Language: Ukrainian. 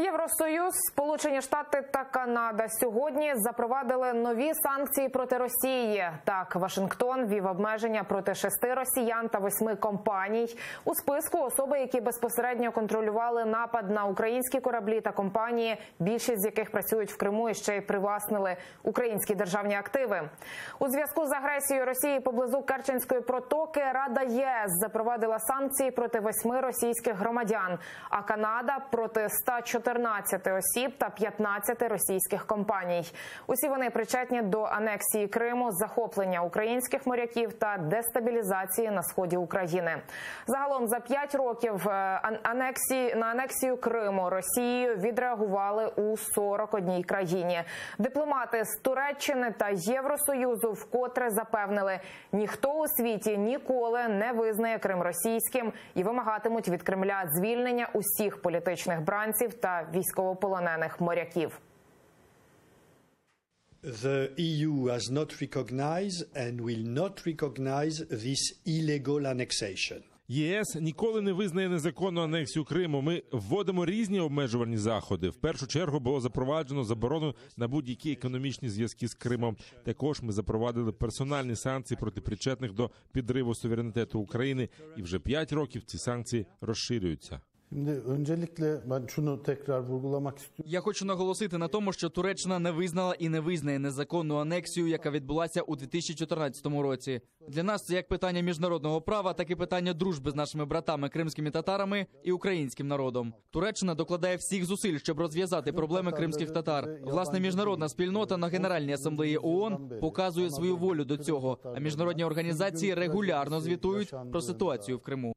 Євросоюз, Сполучені Штати та Канада сьогодні запровадили нові санкції проти Росії. Так, Вашингтон вів обмеження проти шести росіян та восьми компаній у списку особи, які безпосередньо контролювали напад на українські кораблі та компанії, більшість з яких працюють в Криму і ще й привласнили українські державні активи. У зв'язку з агресією Росії поблизу Керченської протоки Рада ЄС запровадила санкції проти восьми російських громадян, а Канада проти 114 осіб та 15 російських компаній. Усі вони причетні до анексії Криму, захоплення українських моряків та дестабілізації на сході України. Загалом за п'ять років е, анексії на анексію Криму Росією відреагували у 41 країні. Дипломати з Туреччини та Євросоюзу вкотре запевнили, ніхто у світі ніколи не визнає Крим російським і вимагатимуть від Кремля звільнення усіх політичних бранців та військовополонених моряків. The EU has not recognized and will not recognize this illegal annexation. ЄС ніколи не визнає незаконну анексію Криму. Ми вводимо різні обмежувальні заходи. В першу чергу було запроваджено заборону на будь-які економічні зв'язки з Кримом. Також ми запровадили персональні санкції проти причетних до підриву суверенітету України. І вже п'ять років ці санкції розширюються. Şimdi öncelikle ben şunu tekrar vurgulamak istiyorum. Я хочу наголосити на тому, що Туреччина не визнала і не визнає незаконну анексію, яка відбулася у 2014 році. Для нас це як питання міжнародного права, так і питання дружби з нашими братами кримськими татарами і українським народом. Туреччина докладає всіх зусиль, щоб розв'язати проблеми кримських татар. Власне, міжнародна спільнота на Генеральній асамблеї ООН показує свою волю до цього. А міжнародні організації регулярно звітують про ситуацію в Криму.